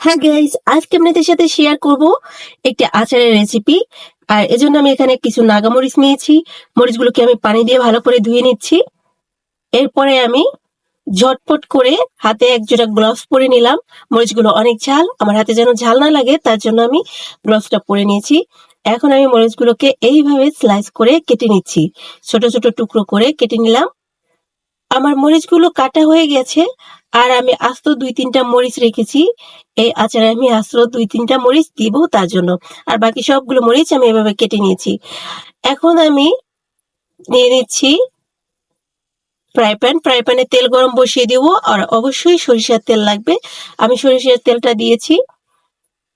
হ্যাঁ গাইজ আজকে আপনাদের সাথে শেয়ার করব একটি আচারের রেসিপি আর এজন্য আমি এখানে কিছু নাগামরিচ নিয়েছি। মরিচগুলোকে আমি পানি দিয়ে ভালো করে ধুয়ে নিচ্ছি। এরপরে আমি ঝটপট করে হাতে এক জোড়া গ্লাভস পরে নিলাম। মরিচগুলো অনেক ঝাল, আমার হাতে যেন ঝাল না লাগে, তার জন্য আমি গ্লাভসটা পরে নিয়েছি। এখন আমি মরিচগুলোকে এইভাবে স্লাইস করে কেটে নিচ্ছি। ছোট ছোট টুকরো করে কেটে নিলাম। আমার মরিচগুলো কাটা হয়ে গেছে। আর আমি আস্ত দুই তিনটা মরিচ রেখেছি। এই আচারে আমি আস্ত দুই তিনটা মরিচ দিব তার জন্য। আর বাকি সবগুলো মরিচ আমি এভাবে কেটে নিয়েছি। এখন আমি নিয়ে নিচ্ছি ফ্রাই প্যান। ফ্রাই প্যানে তেল গরম বসিয়ে দিব। আর অবশ্যই সরিষার তেল লাগবে। আমি সরিষার তেলটা দিয়েছি।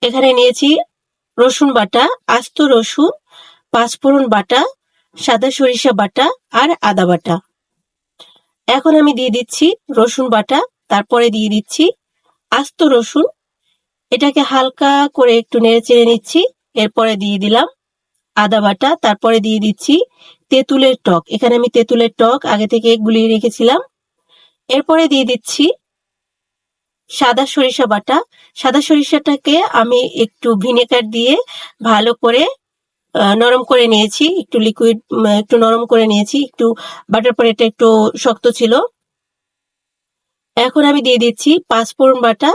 এখানে নিয়েছি রসুন বাটা, আস্ত রসুন, পাঁচফোড়ন বাটা, সাদা সরিষা বাটা আর আদা বাটা। এখন আমি দিয়ে দিচ্ছি রসুন বাটা। তারপরে দিয়ে দিচ্ছি আস্ত রসুন। এটাকে হালকা করে একটু নেড়ে চেড়ে নিচ্ছি। এরপরে দিয়ে দিলাম আদা বাটা। তারপরে দিয়ে দিচ্ছি তেঁতুলের টক। এখানে আমি তেঁতুলের টক আগে থেকে গুলিয়ে রেখেছিলাম। এরপরে দিয়ে দিচ্ছি সাদা সরিষা বাটা। সাদা সরিষাটাকে আমি একটু ভিনেগার দিয়ে ভালো করে নরম করে নিয়েছি। একটু লিকুইড একটু নরম করে নিয়েছি। একটু বাটার পরে এটা একটু শক্ত ছিল। এখন আমি দিয়ে দিচ্ছি পাঁচফোড়ন বাটা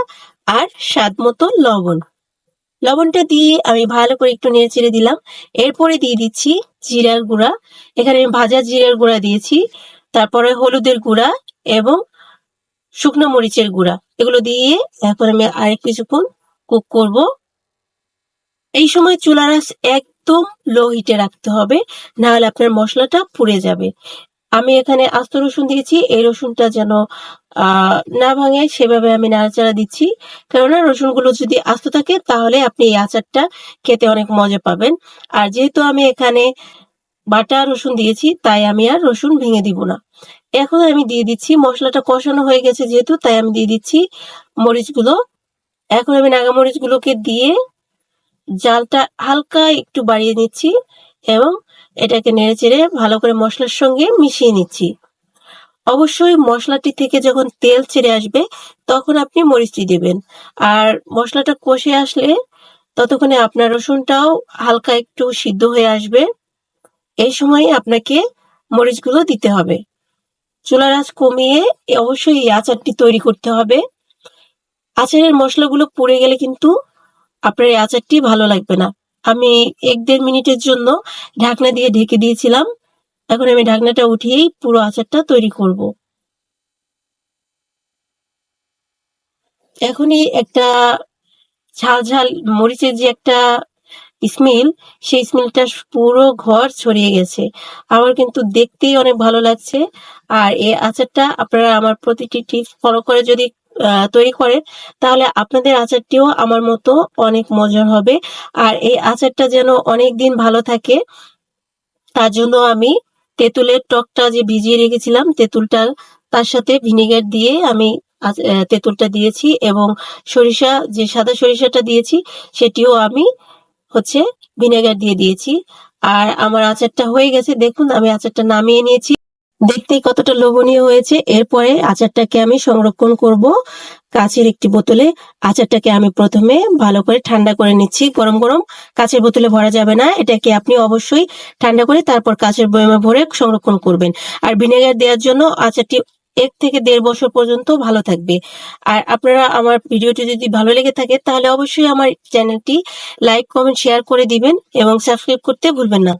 আর স্বাদ মতো লবণ। লবণটা দিয়ে আমি ভালো করে একটু নেড়ে চেড়ে দিলাম। এরপরে দিয়ে দিচ্ছি জিরার গুঁড়া। এখানে আমি ভাজা জিরার গুঁড়া দিয়েছি, তারপরে হলুদের গুঁড়া এবং শুকনো মরিচের গুঁড়া। এগুলো দিয়ে এখন আমি আরেক কিছুক্ষণ কুক করব। এই সময় চুলার একদম লো হিটে রাখতে হবে না হলে আপনার মশলাটা পুড়ে যাবে। আমি এখানে আস্ত রসুন দিয়েছি। এই রসুনটা যেন না ভাঙে, সেভাবে আমি নাড়াচাড়া দিচ্ছি। কেননা রসুনগুলো যদি আস্ত থাকে, তাহলে আপনি এই আচারটা খেতে অনেক মজা পাবেন। আর যেহেতু আমি এখানে বাটা রসুন দিয়েছি, তাই আমি আর রসুন ভেঙে দিব না। এখন আমি দিয়ে দিচ্ছি, মশলাটা কষানো হয়ে গেছে যেহেতু, তাই আমি দিয়ে দিচ্ছি মরিচগুলো। এখন আমি নাগা মরিচগুলোকে দিয়ে জালটা হালকা একটু বাড়িয়ে নিচ্ছি। এবং এটাকে নেড়ে চেড়ে ভালো করে মশলার সঙ্গে মিশিয়ে নিচ্ছি। অবশ্যই মশলাটি থেকে যখন তেল ছেড়ে আসবে, তখন আপনি মরিচটি দেবেন। আর মশলাটা কষে আসলে ততক্ষণে আপনার রসুনটাও হালকা একটু সিদ্ধ হয়ে আসবে। এই সময় আপনাকে মরিচগুলো দিতে হবে। চুলার আঁচ কমিয়ে অবশ্যই এই আচারটি তৈরি করতে হবে। আচারের মশলাগুলো পুড়ে গেলে কিন্তু আপনার এই আচারটি ভালো লাগবে না। আমি এক দেড় মিনিটের জন্য ঢাকনা দিয়ে ঢেকে দিয়েছিলাম। এখন আমি ঢাকনাটা উঠিয়েই পুরো আচারটা তৈরি করব। এখনই একটা ঝাল ঝাল মরিচের যে একটা স্মেল, সেই স্মেলটা পুরো ঘর ছড়িয়ে গেছে। আমার কিন্তু দেখতেই অনেক ভালো লাগছে। আর এই আচারটা আপনারা আমার প্রতিটি টিপস ফলো করে যদি তৈরি করেন তাহলে আপনাদের আচারটিও আমার মতো অনেক মজার হবে। আর এই আচারটা যেন অনেক দিন ভালো থাকে, তার জন্য আমি তেঁতুলের টকটা যে ভিজিয়ে রেখেছিলাম, তেঁতুলটা তার সাথে ভিনেগার দিয়ে আমি তেঁতুলটা দিয়েছি এবং সরিষা, যে সাদা সরিষাটা দিয়েছি, সেটিও আমি হচ্ছে ভিনেগার দিয়ে দিয়েছি। আর আমার আচারটা হয়ে গেছে, দেখুন আমি আচারটা নামিয়ে নিয়েছি। দেখতেই কতটা লোভনীয় হয়েছে। এরপরে আচারটাকে আমি সংরক্ষণ করব। কাচের একটি বোতলে আচারটাকে আমি প্রথমে ভালো করে ঠান্ডা করে নিচ্ছি। গরম গরম কাচের বোতলে ভরা যাবে না। এটাকে আপনি অবশ্যই ঠান্ডা করে তারপর কাচের বয়মে ভরে সংরক্ষণ করবেন। আর ভিনেগার দেওয়ার জন্য আচারটি এক থেকে দেড় বছর পর্যন্ত ভালো থাকবে। আর আপনারা আমার ভিডিওটি যদি ভালো লেগে থাকে, তাহলে অবশ্যই আমার চ্যানেলটি লাইক, কমেন্ট, শেয়ার করে দিবেন এবং সাবস্ক্রাইব করতে ভুলবেন না।